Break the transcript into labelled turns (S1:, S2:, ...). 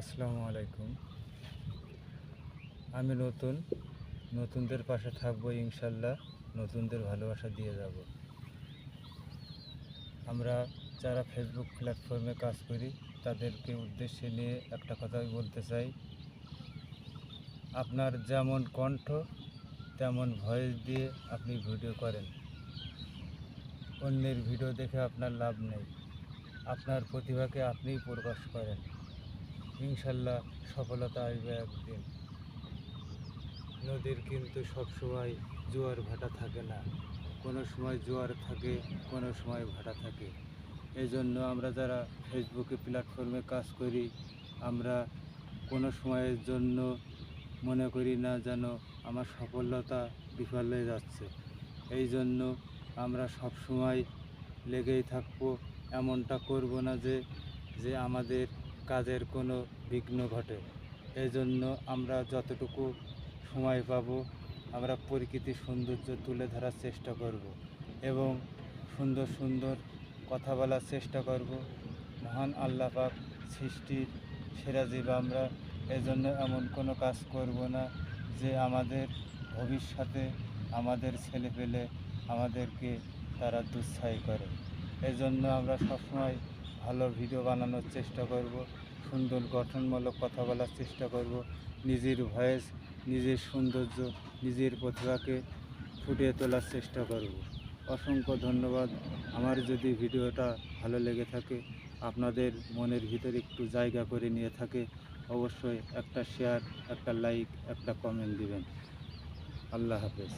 S1: আসসালামু আলাইকুম। আমি নতুন, নতুনদের পাশে থাকব ইনশাল্লাহ, নতুনদের ভালোবাসা দিয়ে যাব। আমরা যারা ফেসবুক প্ল্যাটফর্মে কাজ করি, তাদেরকে উদ্দেশ্যে নিয়ে একটা কথাই বলতে চাই। আপনার যেমন কণ্ঠ, তেমন ভয়েস দিয়ে আপনি ভিডিও করেন। অন্যের ভিডিও দেখে আপনার লাভ নেই। আপনার প্রতিভাকে আপনিই প্রকাশ করেন। ইনশাল্লাহ সফলতা আসবে একদিন। নদীর কিন্তু সবসময় জোয়ার ভাটা থাকে না। কোনো সময় জোয়ার থাকে, কোনো সময় ভাটা থাকে। এই জন্য আমরা যারা ফেসবুকে প্ল্যাটফর্মে কাজ করি, আমরা কোনো সময়ের জন্য মনে করি না যেন আমার সফলতা বিফল হয়ে যাচ্ছে। এই জন্য আমরা সব সময় লেগেই থাকব, এমনটা করব না যে যে আমাদের কাজের কোনো বিঘ্ন ঘটে। এই জন্য আমরা যতটুকু সময় পাব, আমরা প্রকৃতির সৌন্দর্য তুলে ধরার চেষ্টা করব এবং সুন্দর সুন্দর কথা বলার চেষ্টা করব। মহান আল্লাহ পাক সৃষ্টির সেরা জীব আমরা, এজন্য এমন কোনো কাজ করব না যে আমাদের ভবিষ্যতে আমাদের ছেলে পেলে আমাদেরকে তারা দুঃসাহী করে। এজন্য আমরা সবসময় ভালো ভিডিও বানানোর চেষ্টা করব, সুন্দর গঠনমূলক কথা বলার চেষ্টা করব, নিজের ভয়েস নিজের সৌন্দর্য, নিজের প্রতিভাকে ফুটিয়ে তোলার চেষ্টা করব। অসংখ্য ধন্যবাদ। আমার যদি ভিডিওটা ভালো লেগে থাকে, আপনাদের মনের ভিতরে একটু জায়গা করে নিয়ে থাকে, অবশ্যই একটা শেয়ার একটা লাইক একটা কমেন্ট দিবেন। আল্লাহ হাফেজ।